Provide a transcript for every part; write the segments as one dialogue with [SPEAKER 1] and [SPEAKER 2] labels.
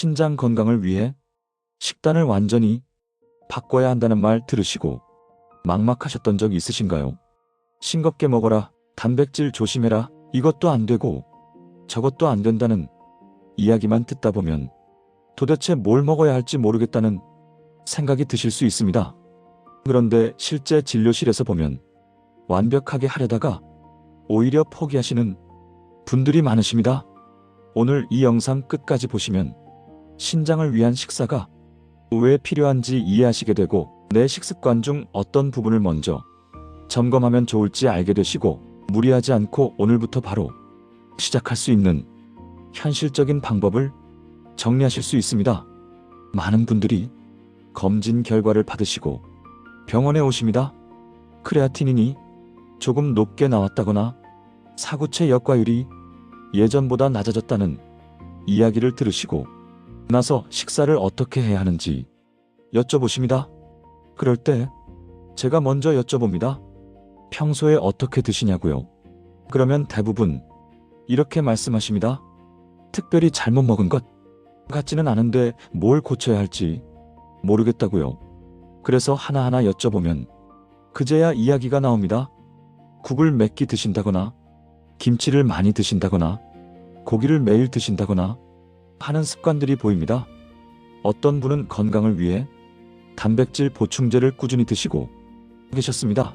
[SPEAKER 1] 신장 건강을 위해 식단을 완전히 바꿔야 한다는 말 들으시고 막막하셨던 적 있으신가요? 싱겁게 먹어라, 단백질 조심해라, 이것도 안 되고 저것도 안 된다는 이야기만 듣다 보면 도대체 뭘 먹어야 할지 모르겠다는 생각이 드실 수 있습니다. 그런데 실제 진료실에서 보면 완벽하게 하려다가 오히려 포기하시는 분들이 많으십니다. 오늘 이 영상 끝까지 보시면 신장을 위한 식사가 왜 필요한지 이해하시게 되고 내 식습관 중 어떤 부분을 먼저 점검하면 좋을지 알게 되시고 무리하지 않고 오늘부터 바로 시작할 수 있는 현실적인 방법을 정리하실 수 있습니다. 많은 분들이 검진 결과를 받으시고 병원에 오십니다. 크레아티닌이 조금 높게 나왔다거나 사구체 역과율이 예전보다 낮아졌다는 이야기를 들으시고 나서 식사를 어떻게 해야 하는지 여쭤보십니다. 그럴 때 제가 먼저 여쭤봅니다. 평소에 어떻게 드시냐고요? 그러면 대부분 이렇게 말씀하십니다. 특별히 잘못 먹은 것 같지는 않은데 뭘 고쳐야 할지 모르겠다고요. 그래서 하나하나 여쭤보면 그제야 이야기가 나옵니다. 국을 몇끼 드신다거나 김치를 많이 드신다거나 고기를 매일 드신다거나 하는 습관들이 보입니다. 어떤 분은 건강을 위해 단백질 보충제를 꾸준히 드시고 계셨습니다.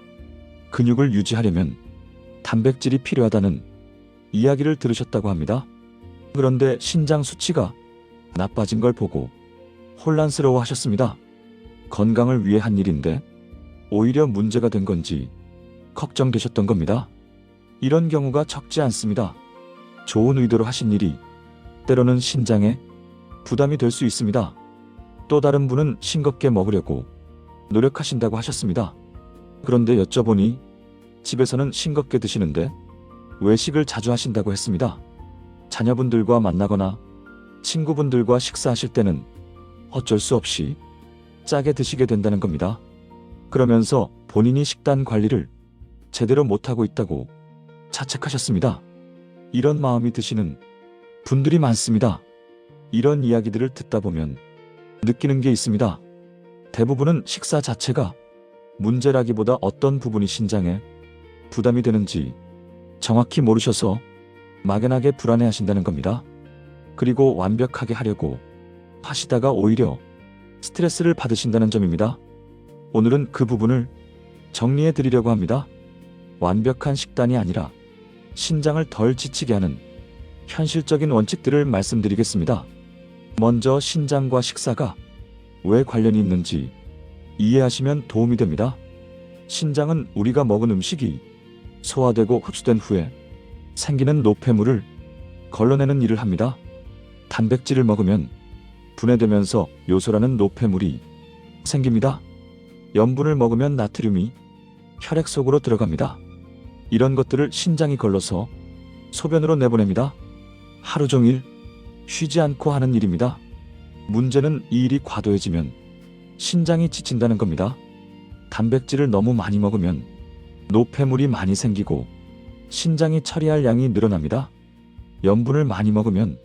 [SPEAKER 1] 근육을 유지하려면 단백질이 필요하다는 이야기를 들으셨다고 합니다. 그런데 신장 수치가 나빠진 걸 보고 혼란스러워 하셨습니다. 건강을 위해 한 일인데 오히려 문제가 된 건지 걱정되셨던 겁니다. 이런 경우가 적지 않습니다. 좋은 의도로 하신 일이 때로는 신장에 부담이 될 수 있습니다. 또 다른 분은 싱겁게 먹으려고 노력하신다고 하셨습니다. 그런데 여쭤보니 집에서는 싱겁게 드시는데 외식을 자주 하신다고 했습니다. 자녀분들과 만나거나 친구분들과 식사하실 때는 어쩔 수 없이 짜게 드시게 된다는 겁니다. 그러면서 본인이 식단 관리를 제대로 못하고 있다고 자책하셨습니다. 이런 마음이 드시는 분들이 많습니다. 이런 이야기들을 듣다 보면 느끼는 게 있습니다. 대부분은 식사 자체가 문제라기보다 어떤 부분이 신장에 부담이 되는지 정확히 모르셔서 막연하게 불안해 하신다는 겁니다. 그리고 완벽하게 하려고 하시다가 오히려 스트레스를 받으신다는 점입니다. 오늘은 그 부분을 정리해 드리려고 합니다. 완벽한 식단이 아니라 신장을 덜 지치게 하는 현실적인 원칙들을 말씀드리겠습니다. 먼저 신장과 식사가 왜 관련이 있는지 이해하시면 도움이 됩니다. 신장은 우리가 먹은 음식이 소화되고 흡수된 후에 생기는 노폐물을 걸러내는 일을 합니다. 단백질을 먹으면 분해되면서 요소라는 노폐물이 생깁니다. 염분을 먹으면 나트륨이 혈액 속으로 들어갑니다. 이런 것들을 신장이 걸러서 소변으로 내보냅니다. 하루 종일 쉬지 않고 하는 일입니다. 문제는 이 일이 과도해지면 신장이 지친다는 겁니다. 단백질을 너무 많이 먹으면 노폐물이 많이 생기고 신장이 처리할 양이 늘어납니다. 염분을 많이 먹으면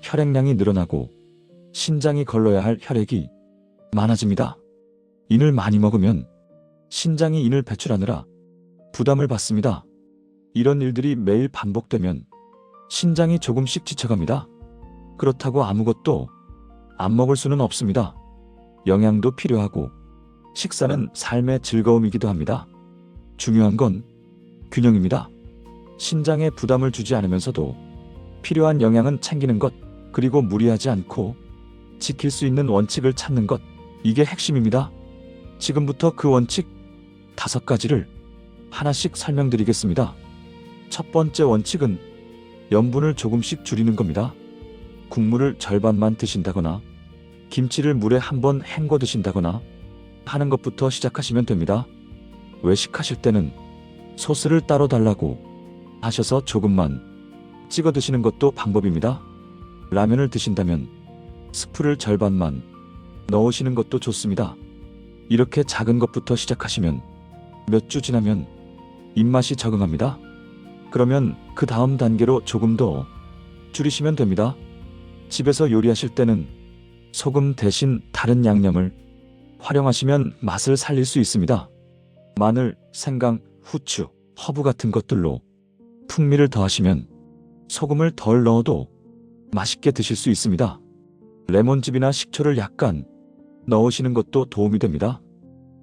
[SPEAKER 1] 혈액량이 늘어나고 신장이 걸러야 할 혈액이 많아집니다. 인을 많이 먹으면 신장이 인을 배출하느라 부담을 받습니다. 이런 일들이 매일 반복되면 신장이 조금씩 지쳐갑니다. 그렇다고 아무것도 안 먹을 수는 없습니다. 영양도 필요하고 식사는 삶의 즐거움이기도 합니다. 중요한 건 균형입니다. 신장에 부담을 주지 않으면서도 필요한 영양은 챙기는 것, 그리고 무리하지 않고 지킬 수 있는 원칙을 찾는 것, 이게 핵심입니다. 지금부터 그 원칙 다섯 가지를 하나씩 설명드리겠습니다. 첫 번째 원칙은 염분을 조금씩 줄이는 겁니다. 국물을 절반만 드신다거나 김치를 물에 한번 헹궈 드신다거나 하는 것부터 시작하시면 됩니다. 외식하실 때는 소스를 따로 달라고 하셔서 조금만 찍어 드시는 것도 방법입니다. 라면을 드신다면 스프를 절반만 넣으시는 것도 좋습니다. 이렇게 작은 것부터 시작하시면 몇 주 지나면 입맛이 적응합니다. 그러면 그 다음 단계로 조금 더 줄이시면 됩니다. 집에서 요리하실 때는 소금 대신 다른 양념을 활용하시면 맛을 살릴 수 있습니다. 마늘, 생강, 후추, 허브 같은 것들로 풍미를 더하시면 소금을 덜 넣어도 맛있게 드실 수 있습니다. 레몬즙이나 식초를 약간 넣으시는 것도 도움이 됩니다.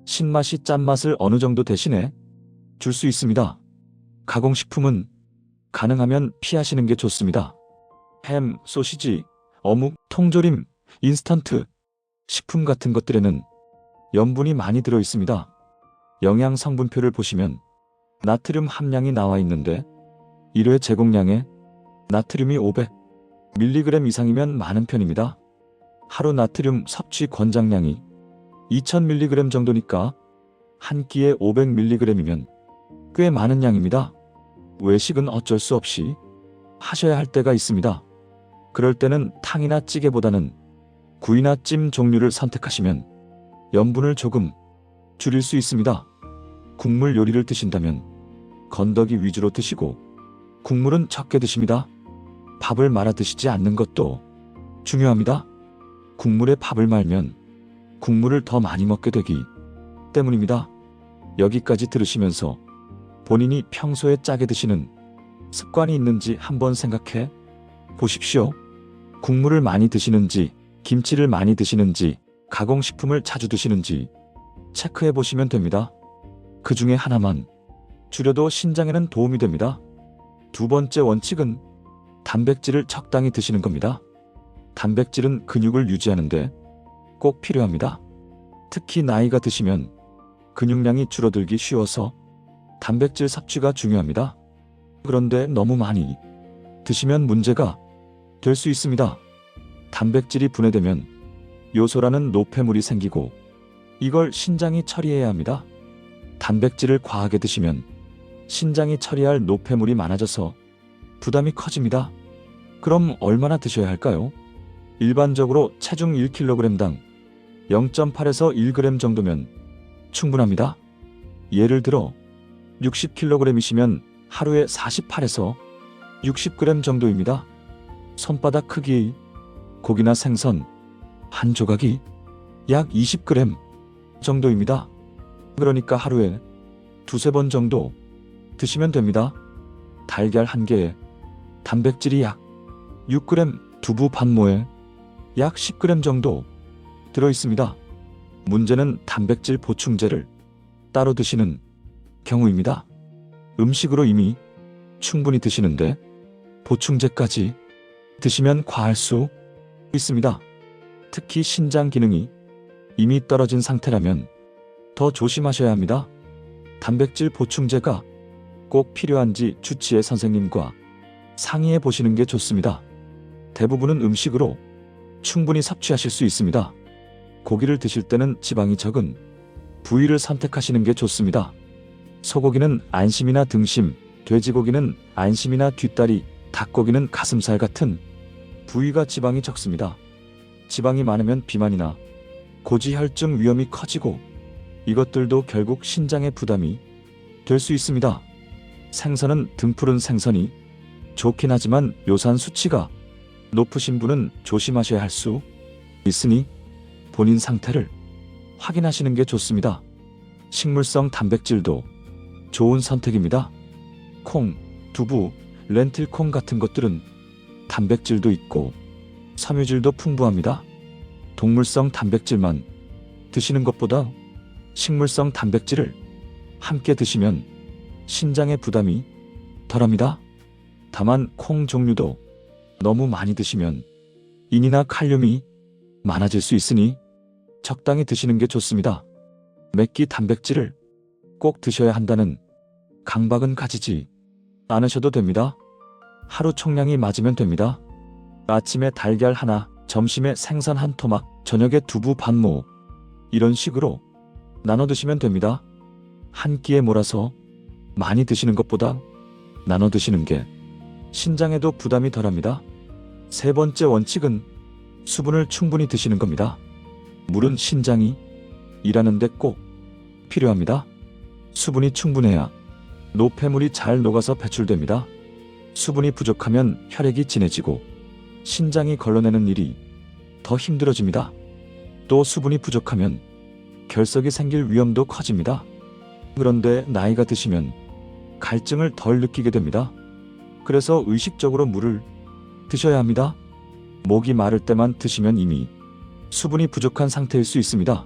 [SPEAKER 1] 신맛이 짠맛을 어느 정도 대신에 줄 수 있습니다. 가공식품은 가능하면 피하시는 게 좋습니다. 햄, 소시지, 어묵, 통조림, 인스턴트, 식품 같은 것들에는 염분이 많이 들어 있습니다. 영양 성분표를 보시면 나트륨 함량이 나와 있는데 1회 제공량에 나트륨이 500mg 이상이면 많은 편입니다. 하루 나트륨 섭취 권장량이 2000mg 정도니까 한 끼에 500mg이면 꽤 많은 양입니다. 외식은 어쩔 수 없이 하셔야 할 때가 있습니다. 그럴 때는 탕이나 찌개보다는 구이나 찜 종류를 선택하시면 염분을 조금 줄일 수 있습니다. 국물 요리를 드신다면 건더기 위주로 드시고 국물은 적게 드십니다. 밥을 말아 드시지 않는 것도 중요합니다. 국물에 밥을 말면 국물을 더 많이 먹게 되기 때문입니다. 여기까지 들으시면서 본인이 평소에 짜게 드시는 습관이 있는지 한번 생각해 보십시오. 국물을 많이 드시는지, 김치를 많이 드시는지, 가공식품을 자주 드시는지 체크해 보시면 됩니다. 그 중에 하나만 줄여도 신장에는 도움이 됩니다. 두 번째 원칙은 단백질을 적당히 드시는 겁니다. 단백질은 근육을 유지하는데 꼭 필요합니다. 특히 나이가 드시면 근육량이 줄어들기 쉬워서 단백질 섭취가 중요합니다. 그런데 너무 많이 드시면 문제가 될 수 있습니다. 단백질이 분해되면 요소라는 노폐물이 생기고 이걸 신장이 처리해야 합니다. 단백질을 과하게 드시면 신장이 처리할 노폐물이 많아져서 부담이 커집니다. 그럼 얼마나 드셔야 할까요? 일반적으로 체중 1kg당 0.8에서 1g 정도면 충분합니다. 예를 들어 60kg이시면 하루에 48에서 60g 정도입니다. 손바닥 크기의 고기나 생선 한 조각이 약 20g 정도입니다. 그러니까 하루에 두세 번 정도 드시면 됩니다. 달걀 한 개에 단백질이 약 6g, 두부 반모에 약 10g 정도 들어 있습니다. 문제는 단백질 보충제를 따로 드시는 경우입니다. 음식으로 이미 충분히 드시는데 보충제까지 드시면 과할 수 있습니다. 특히 신장 기능이 이미 떨어진 상태라면 더 조심하셔야 합니다. 단백질 보충제가 꼭 필요한지 주치의 선생님과 상의해 보시는 게 좋습니다. 대부분은 음식으로 충분히 섭취하실 수 있습니다. 고기를 드실 때는 지방이 적은 부위를 선택하시는 게 좋습니다. 소고기는 안심이나 등심, 돼지고기는 안심이나 뒷다리, 닭고기는 가슴살 같은 부위가 지방이 적습니다. 지방이 많으면 비만이나 고지혈증 위험이 커지고 이것들도 결국 신장의 부담이 될 수 있습니다. 생선은 등푸른 생선이 좋긴 하지만 요산 수치가 높으신 분은 조심하셔야 할 수 있으니 본인 상태를 확인하시는 게 좋습니다. 식물성 단백질도 좋은 선택입니다. 콩, 두부, 렌틸콩 같은 것들은 단백질도 있고 섬유질도 풍부합니다. 동물성 단백질만 드시는 것보다 식물성 단백질을 함께 드시면 신장의 부담이 덜합니다. 다만 콩 종류도 너무 많이 드시면 인이나 칼륨이 많아질 수 있으니 적당히 드시는 게 좋습니다. 맵기 단백질을 꼭 드셔야 한다는 강박은 가지지 않으셔도 됩니다. 하루 총량이 맞으면 됩니다. 아침에 달걀 하나, 점심에 생선 한 토막, 저녁에 두부 반모 이런 식으로 나눠 드시면 됩니다. 한 끼에 몰아서 많이 드시는 것보다 나눠 드시는 게 신장에도 부담이 덜합니다. 세 번째 원칙은 수분을 충분히 드시는 겁니다. 물은 신장이 일하는데 꼭 필요합니다. 수분이 충분해야 노폐물이 잘 녹아서 배출됩니다. 수분이 부족하면 혈액이 진해지고 신장이 걸러내는 일이 더 힘들어집니다. 또 수분이 부족하면 결석이 생길 위험도 커집니다. 그런데 나이가 드시면 갈증을 덜 느끼게 됩니다. 그래서 의식적으로 물을 드셔야 합니다. 목이 마를 때만 드시면 이미 수분이 부족한 상태일 수 있습니다.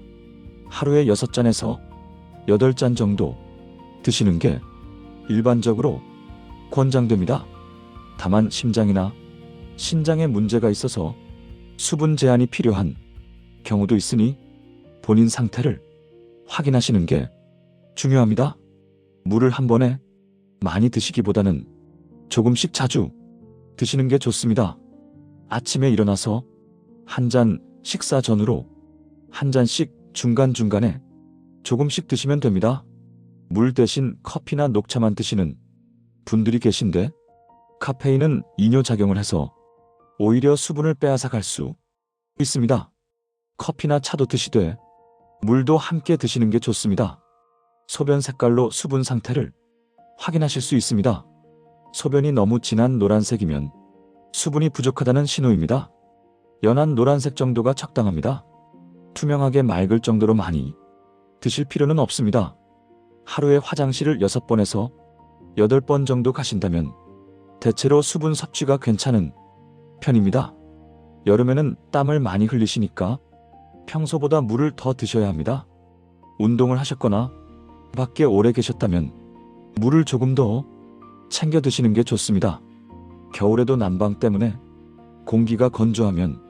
[SPEAKER 1] 하루에 6잔에서 8잔 정도 드시는 게 일반적으로 권장됩니다. 다만 심장이나 신장에 문제가 있어서 수분 제한이 필요한 경우도 있으니 본인 상태를 확인하시는 게 중요합니다. 물을 한 번에 많이 드시기보다는 조금씩 자주 드시는 게 좋습니다. 아침에 일어나서 한 잔 식사 전후로 한 잔씩 중간중간에 조금씩 드시면 됩니다. 물 대신 커피나 녹차만 드시는 분들이 계신데 카페인은 이뇨 작용을 해서 오히려 수분을 빼앗아 갈 수 있습니다. 커피나 차도 드시되 물도 함께 드시는 게 좋습니다. 소변 색깔로 수분 상태를 확인하실 수 있습니다. 소변이 너무 진한 노란색이면 수분이 부족하다는 신호입니다. 연한 노란색 정도가 적당합니다. 투명하게 맑을 정도로 많이 드실 필요는 없습니다. 하루에 화장실을 6번에서 8번 정도 가신다면 대체로 수분 섭취가 괜찮은 편입니다. 여름에는 땀을 많이 흘리시니까 평소보다 물을 더 드셔야 합니다. 운동을 하셨거나 밖에 오래 계셨다면 물을 조금 더 챙겨 드시는 게 좋습니다. 겨울에도 난방 때문에 공기가 건조하면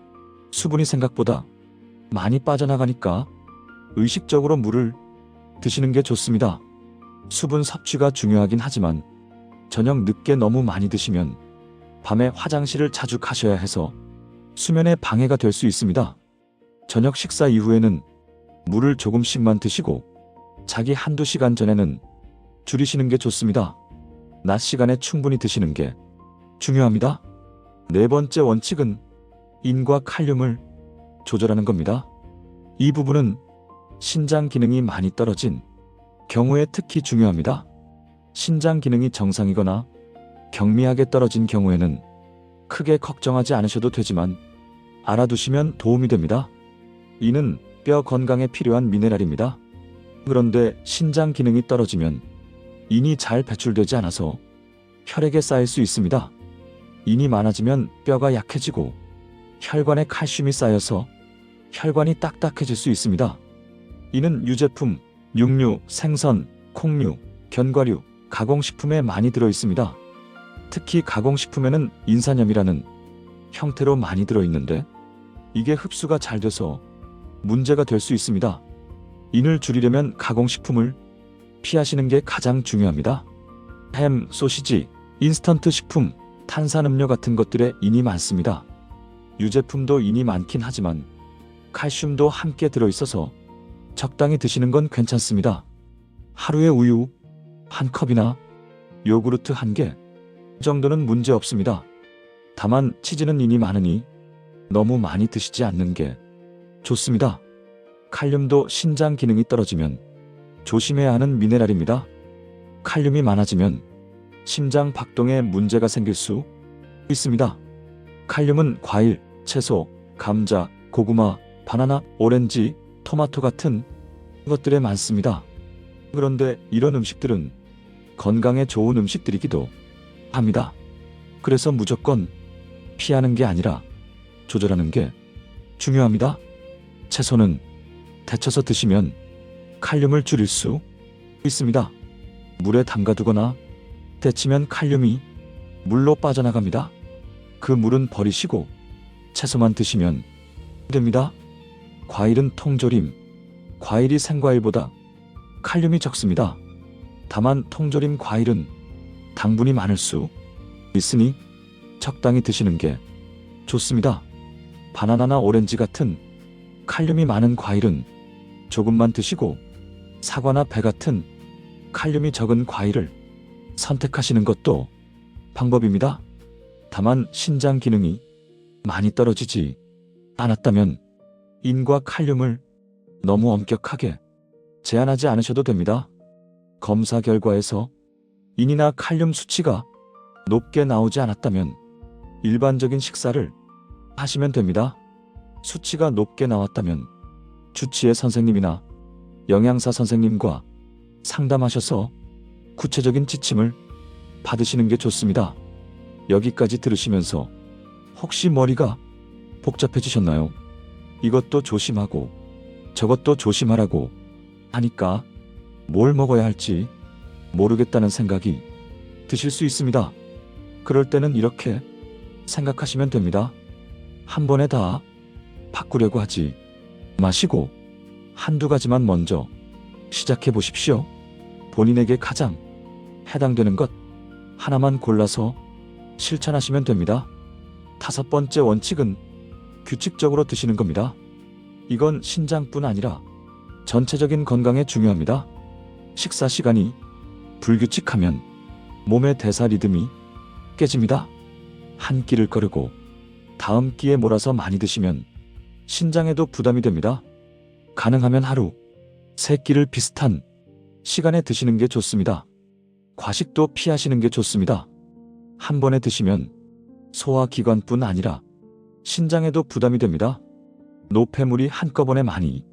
[SPEAKER 1] 수분이 생각보다 많이 빠져나가니까 의식적으로 물을 드시는 게 좋습니다. 수분 섭취가 중요하긴 하지만 저녁 늦게 너무 많이 드시면 밤에 화장실을 자주 가셔야 해서 수면에 방해가 될 수 있습니다. 저녁 식사 이후에는 물을 조금씩만 드시고 자기 한두 시간 전에는 줄이시는 게 좋습니다. 낮 시간에 충분히 드시는 게 중요합니다. 네 번째 원칙은 인과 칼륨을 조절하는 겁니다. 이 부분은 신장 기능이 많이 떨어진 경우에 특히 중요합니다. 신장 기능이 정상이거나 경미하게 떨어진 경우에는 크게 걱정하지 않으셔도 되지만 알아두시면 도움이 됩니다. 이는 뼈 건강에 필요한 미네랄입니다. 그런데 신장 기능이 떨어지면 인이 잘 배출되지 않아서 혈액에 쌓일 수 있습니다. 인이 많아지면 뼈가 약해지고 혈관에 칼슘이 쌓여서 혈관이 딱딱해질 수 있습니다. 이는 유제품, 육류, 생선, 콩류, 견과류, 가공식품에 많이 들어 있습니다. 특히 가공식품에는 인산염이라는 형태로 많이 들어 있는데 이게 흡수가 잘 돼서 문제가 될 수 있습니다. 인을 줄이려면 가공식품을 피하시는 게 가장 중요합니다. 햄, 소시지, 인스턴트 식품, 탄산음료 같은 것들에 인이 많습니다. 유제품도 인이 많긴 하지만 칼슘도 함께 들어있어서 적당히 드시는 건 괜찮습니다. 하루에 우유 한 컵이나 요구르트 한 개 정도는 문제 없습니다. 다만 치즈는 인이 많으니 너무 많이 드시지 않는 게 좋습니다. 칼륨도 신장 기능이 떨어지면 조심해야 하는 미네랄입니다. 칼륨이 많아지면 심장 박동에 문제가 생길 수 있습니다. 칼륨은 과일, 채소, 감자, 고구마, 바나나, 오렌지, 토마토 같은 것들에 많습니다. 그런데 이런 음식들은 건강에 좋은 음식들이기도 합니다. 그래서 무조건 피하는 게 아니라 조절하는 게 중요합니다. 채소는 데쳐서 드시면 칼륨을 줄일 수 있습니다. 물에 담가두거나 데치면 칼륨이 물로 빠져나갑니다. 그 물은 버리시고 채소만 드시면 됩니다. 과일은 통조림, 과일이 생과일보다 칼륨이 적습니다. 다만 통조림 과일은 당분이 많을 수 있으니 적당히 드시는 게 좋습니다. 바나나나 오렌지 같은 칼륨이 많은 과일은 조금만 드시고 사과나 배 같은 칼륨이 적은 과일을 선택하시는 것도 방법입니다. 다만 신장 기능이 많이 떨어지지 않았다면 인과 칼륨을 너무 엄격하게 제한하지 않으셔도 됩니다. 검사 결과에서 인이나 칼륨 수치가 높게 나오지 않았다면 일반적인 식사를 하시면 됩니다. 수치가 높게 나왔다면 주치의 선생님이나 영양사 선생님과 상담하셔서 구체적인 지침을 받으시는 게 좋습니다. 여기까지 들으시면서 혹시 머리가 복잡해지셨나요? 이것도 조심하고 저것도 조심하라고 하니까 뭘 먹어야 할지 모르겠다는 생각이 드실 수 있습니다. 그럴 때는 이렇게 생각하시면 됩니다. 한 번에 다 바꾸려고 하지 마시고 한두 가지만 먼저 시작해 보십시오. 본인에게 가장 해당되는 것 하나만 골라서 실천하시면 됩니다. 다섯 번째 원칙은 규칙적으로 드시는 겁니다. 이건 신장뿐 아니라 전체적인 건강에 중요합니다. 식사 시간이 불규칙하면 몸의 대사 리듬이 깨집니다. 한 끼를 거르고 다음 끼에 몰아서 많이 드시면 신장에도 부담이 됩니다. 가능하면 하루 세 끼를 비슷한 시간에 드시는 게 좋습니다. 과식도 피하시는 게 좋습니다. 한 번에 드시면 소화기관뿐 아니라 신장에도 부담이 됩니다. 노폐물이 한꺼번에 많이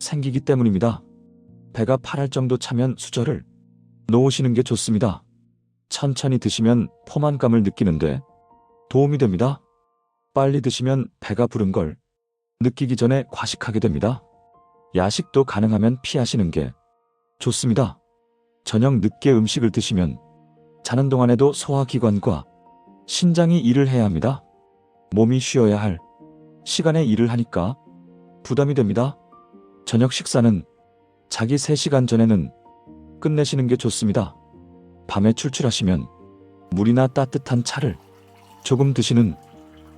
[SPEAKER 1] 생기기 때문입니다. 배가 파랄 정도 차면 수저를 놓으시는 게 좋습니다. 천천히 드시면 포만감을 느끼는데 도움이 됩니다. 빨리 드시면 배가 부른 걸 느끼기 전에 과식하게 됩니다. 야식도 가능하면 피하시는 게 좋습니다. 저녁 늦게 음식을 드시면 자는 동안에도 소화기관과 신장이 일을 해야 합니다. 몸이 쉬어야 할 시간에 일을 하니까 부담이 됩니다. 저녁 식사는 자기 3시간 전에는 끝내시는 게 좋습니다. 밤에 출출하시면 물이나 따뜻한 차를 조금 드시는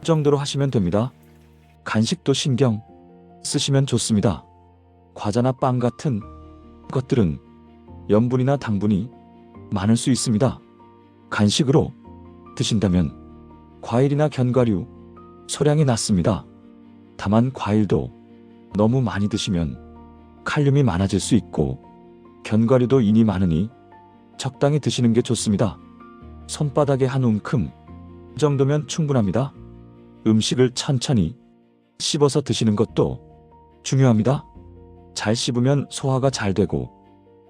[SPEAKER 1] 정도로 하시면 됩니다. 간식도 신경 쓰시면 좋습니다. 과자나 빵 같은 것들은 염분이나 당분이 많을 수 있습니다. 간식으로 드신다면 과일이나 견과류 소량이 낫습니다. 다만 과일도 너무 많이 드시면 칼륨이 많아질 수 있고 견과류도 인이 많으니 적당히 드시는 게 좋습니다. 손바닥에 한 움큼 정도면 충분합니다. 음식을 천천히 씹어서 드시는 것도 중요합니다. 잘 씹으면 소화가 잘 되고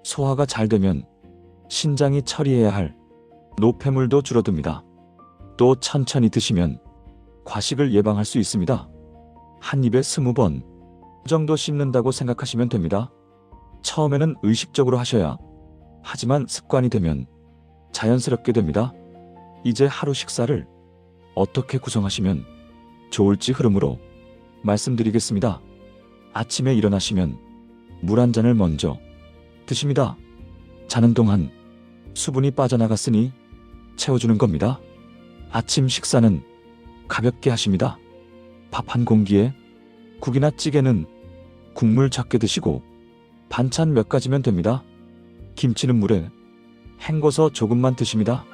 [SPEAKER 1] 소화가 잘 되면 신장이 처리해야 할 노폐물도 줄어듭니다. 또 천천히 드시면 과식을 예방할 수 있습니다. 한 입에 스무 번 정도 씹는다고 생각하시면 됩니다. 처음에는 의식적으로 하셔야 하지만 습관이 되면 자연스럽게 됩니다. 이제 하루 식사를 어떻게 구성하시면 좋을지 흐름으로 말씀드리겠습니다. 아침에 일어나시면 물 한 잔을 먼저 드십니다. 자는 동안 수분이 빠져나갔으니 채워주는 겁니다. 아침 식사는 가볍게 하십니다. 밥 한 공기에 국이나 찌개는 국물 적게 드시고 반찬 몇 가지면 됩니다. 김치는 물에 헹궈서 조금만 드십니다.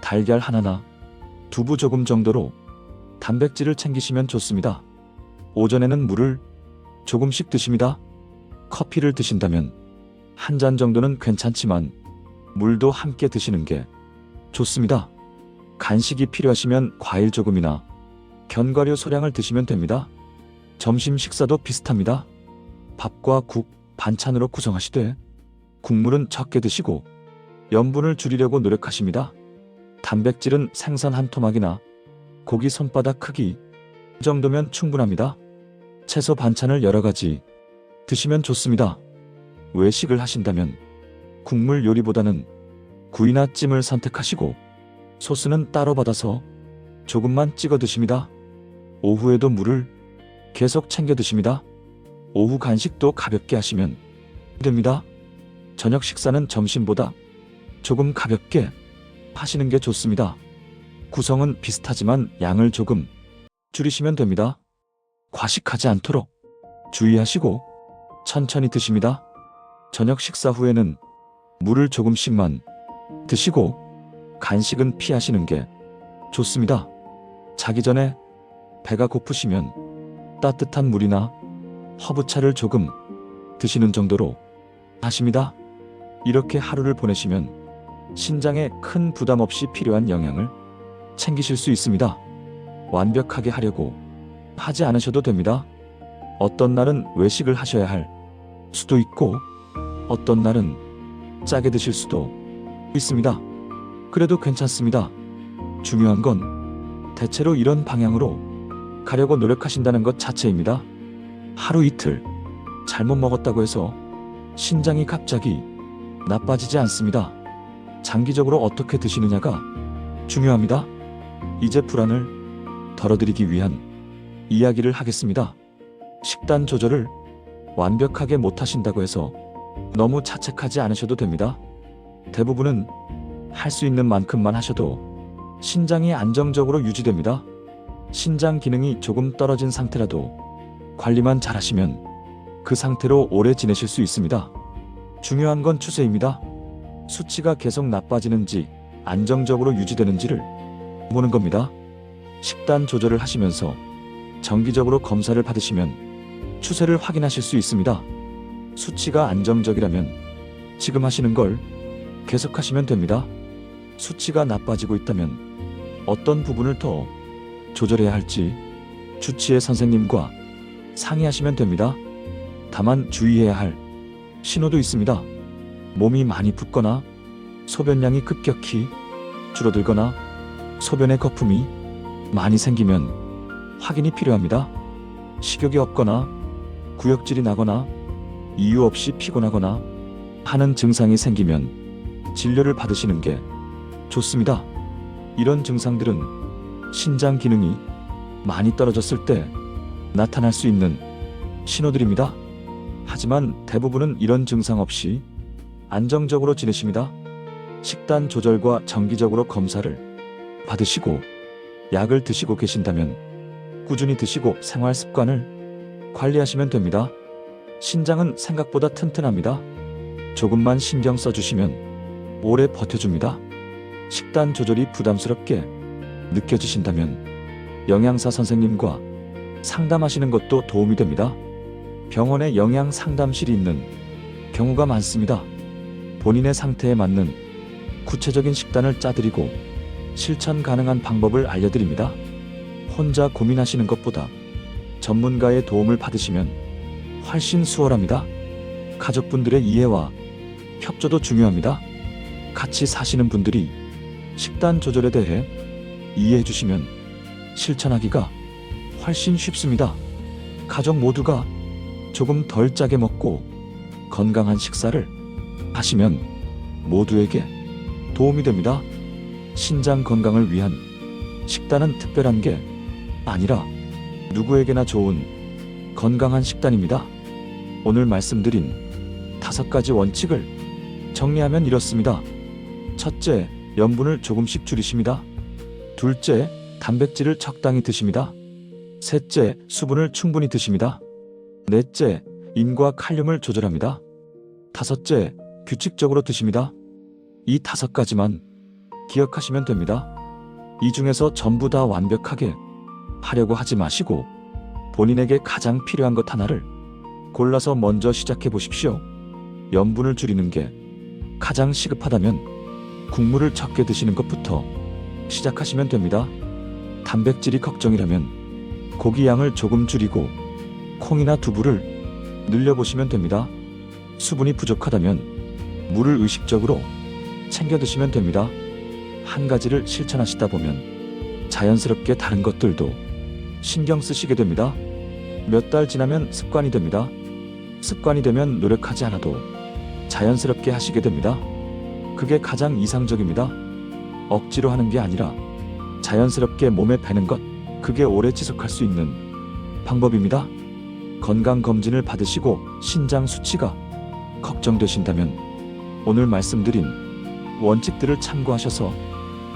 [SPEAKER 1] 달걀 하나나 두부 조금 정도로 단백질을 챙기시면 좋습니다. 오전에는 물을 조금씩 드십니다. 커피를 드신다면 한 잔 정도는 괜찮지만 물도 함께 드시는 게 좋습니다. 간식이 필요하시면 과일 조금이나 견과류 소량을 드시면 됩니다. 점심 식사도 비슷합니다. 밥과 국, 반찬으로 구성하시되 국물은 적게 드시고 염분을 줄이려고 노력하십니다. 단백질은 생선 한 토막이나 고기 손바닥 크기 정도면 충분합니다. 채소 반찬을 여러 가지 드시면 좋습니다. 외식을 하신다면 국물 요리보다는 구이나 찜을 선택하시고 소스는 따로 받아서 조금만 찍어 드십니다. 오후에도 물을 계속 챙겨 드십니다. 오후 간식도 가볍게 하시면 됩니다. 저녁 식사는 점심보다 조금 가볍게 하시는 게 좋습니다. 구성은 비슷하지만 양을 조금 줄이시면 됩니다. 과식하지 않도록 주의하시고 천천히 드십니다. 저녁 식사 후에는 물을 조금씩만 드시고 간식은 피하시는 게 좋습니다. 자기 전에 배가 고프시면 따뜻한 물이나 허브차를 조금 드시는 정도로 하십니다. 이렇게 하루를 보내시면 신장에 큰 부담 없이 필요한 영양을 챙기실 수 있습니다. 완벽하게 하려고 하지 않으셔도 됩니다. 어떤 날은 외식을 하셔야 할 수도 있고, 어떤 날은 짜게 드실 수도 있습니다. 그래도 괜찮습니다. 중요한 건 대체로 이런 방향으로 가려고 노력하신다는 것 자체입니다. 하루 이틀 잘못 먹었다고 해서 신장이 갑자기 나빠지지 않습니다. 장기적으로 어떻게 드시느냐가 중요합니다. 이제 불안을 덜어드리기 위한 이야기를 하겠습니다. 식단 조절을 완벽하게 못하신다고 해서 너무 자책하지 않으셔도 됩니다. 대부분은 할 수 있는 만큼만 하셔도 신장이 안정적으로 유지됩니다. 신장 기능이 조금 떨어진 상태라도 관리만 잘하시면 그 상태로 오래 지내실 수 있습니다. 중요한 건 추세입니다. 수치가 계속 나빠지는지 안정적으로 유지되는지를 보는 겁니다. 식단 조절을 하시면서 정기적으로 검사를 받으시면 추세를 확인하실 수 있습니다. 수치가 안정적이라면 지금 하시는 걸 계속하시면 됩니다. 수치가 나빠지고 있다면 어떤 부분을 더 조절해야 할지 주치의 선생님과 상의하시면 됩니다. 다만 주의해야 할 신호도 있습니다. 몸이 많이 붓거나 소변량이 급격히 줄어들거나 소변의 거품이 많이 생기면 확인이 필요합니다. 식욕이 없거나 구역질이 나거나 이유 없이 피곤하거나 하는 증상이 생기면 진료를 받으시는 게 좋습니다. 이런 증상들은 신장 기능이 많이 떨어졌을 때 나타날 수 있는 신호들입니다. 하지만 대부분은 이런 증상 없이 안정적으로 지내십니다. 식단 조절과 정기적으로 검사를 받으시고 약을 드시고 계신다면 꾸준히 드시고 생활 습관을 관리하시면 됩니다. 신장은 생각보다 튼튼합니다. 조금만 신경 써주시면 오래 버텨줍니다. 식단 조절이 부담스럽게 느껴지신다면 영양사 선생님과 상담하시는 것도 도움이 됩니다. 병원에 영양 상담실이 있는 경우가 많습니다. 본인의 상태에 맞는 구체적인 식단을 짜드리고 실천 가능한 방법을 알려드립니다. 혼자 고민하시는 것보다 전문가의 도움을 받으시면 훨씬 수월합니다. 가족분들의 이해와 협조도 중요합니다. 같이 사시는 분들이 식단 조절에 대해 이해해 주시면 실천하기가 훨씬 쉽습니다. 가족 모두가 조금 덜 짜게 먹고 건강한 식사를 하시면 모두에게 도움이 됩니다. 신장 건강을 위한 식단은 특별한 게 아니라 누구에게나 좋은 건강한 식단입니다. 오늘 말씀드린 다섯 가지 원칙을 정리하면 이렇습니다. 첫째, 염분을 조금씩 줄이십니다. 둘째, 단백질을 적당히 드십니다. 셋째, 수분을 충분히 드십니다. 넷째, 인과 칼륨을 조절합니다. 다섯째, 규칙적으로 드십니다. 이 다섯 가지만 기억하시면 됩니다. 이 중에서 전부 다 완벽하게 하려고 하지 마시고 본인에게 가장 필요한 것 하나를 골라서 먼저 시작해 보십시오. 염분을 줄이는 게 가장 시급하다면 국물을 적게 드시는 것부터 시작하시면 됩니다. 단백질이 걱정이라면 고기 양을 조금 줄이고 콩이나 두부를 늘려보시면 됩니다. 수분이 부족하다면 물을 의식적으로 챙겨 드시면 됩니다. 한 가지를 실천하시다 보면 자연스럽게 다른 것들도 신경 쓰시게 됩니다. 몇 달 지나면 습관이 됩니다. 습관이 되면 노력하지 않아도 자연스럽게 하시게 됩니다. 그게 가장 이상적입니다. 억지로 하는 게 아니라 자연스럽게 몸에 배는 것, 그게 오래 지속할 수 있는 방법입니다. 건강검진을 받으시고 신장 수치가 걱정되신다면 오늘 말씀드린 원칙들을 참고하셔서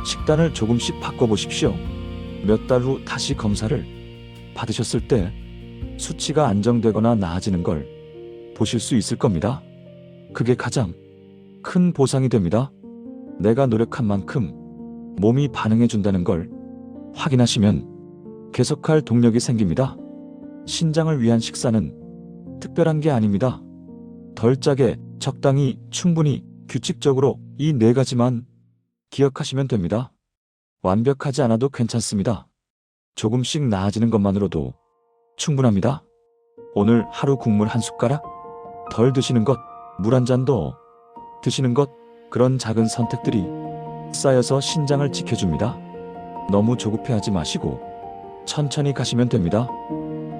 [SPEAKER 1] 식단을 조금씩 바꿔보십시오. 몇 달 후 다시 검사를 받으셨을 때 수치가 안정되거나 나아지는 걸 보실 수 있을 겁니다. 그게 가장 큰 보상이 됩니다. 내가 노력한 만큼 몸이 반응해 준다는 걸 확인하시면 계속할 동력이 생깁니다. 신장을 위한 식사는 특별한 게 아닙니다. 덜 짜게, 적당히, 충분히, 규칙적으로 이 네 가지만 기억하시면 됩니다. 완벽하지 않아도 괜찮습니다. 조금씩 나아지는 것만으로도 충분합니다. 오늘 하루 국물 한 숟가락? 덜 드시는 것, 물 한 잔 더 드시는 것, 그런 작은 선택들이 쌓여서 신장을 지켜줍니다. 너무 조급해하지 마시고 천천히 가시면 됩니다.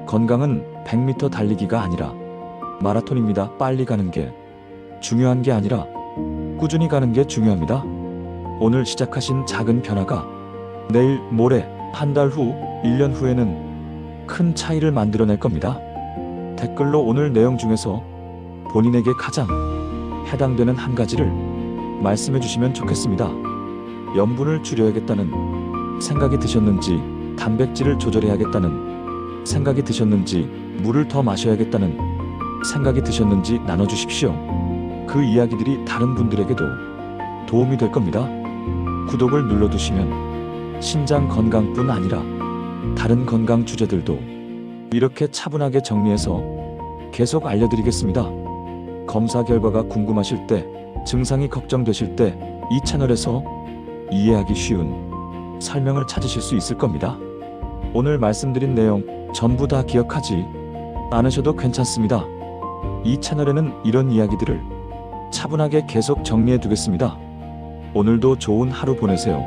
[SPEAKER 1] 건강은 100m 달리기가 아니라 마라톤입니다. 빨리 가는 게 중요한 게 아니라 꾸준히 가는 게 중요합니다. 오늘 시작하신 작은 변화가 내일, 모레, 한 달 후, 1년 후에는 큰 차이를 만들어낼 겁니다. 댓글로 오늘 내용 중에서 본인에게 가장 해당되는 한 가지를 말씀해 주시면 좋겠습니다. 염분을 줄여야겠다는 생각이 드셨는지, 단백질을 조절해야겠다는 생각이 드셨는지, 물을 더 마셔야겠다는 생각이 드셨는지 나눠주십시오. 그 이야기들이 다른 분들에게도 도움이 될 겁니다. 구독을 눌러두시면 신장 건강뿐 아니라 다른 건강 주제들도 이렇게 차분하게 정리해서 계속 알려드리겠습니다. 검사 결과가 궁금하실 때, 증상이 걱정되실 때 이 채널에서 이해하기 쉬운 설명을 찾으실 수 있을 겁니다. 오늘 말씀드린 내용 전부 다 기억하지 않으셔도 괜찮습니다. 이 채널에는 이런 이야기들을 차분하게 계속 정리해 두겠습니다. 오늘도 좋은 하루 보내세요.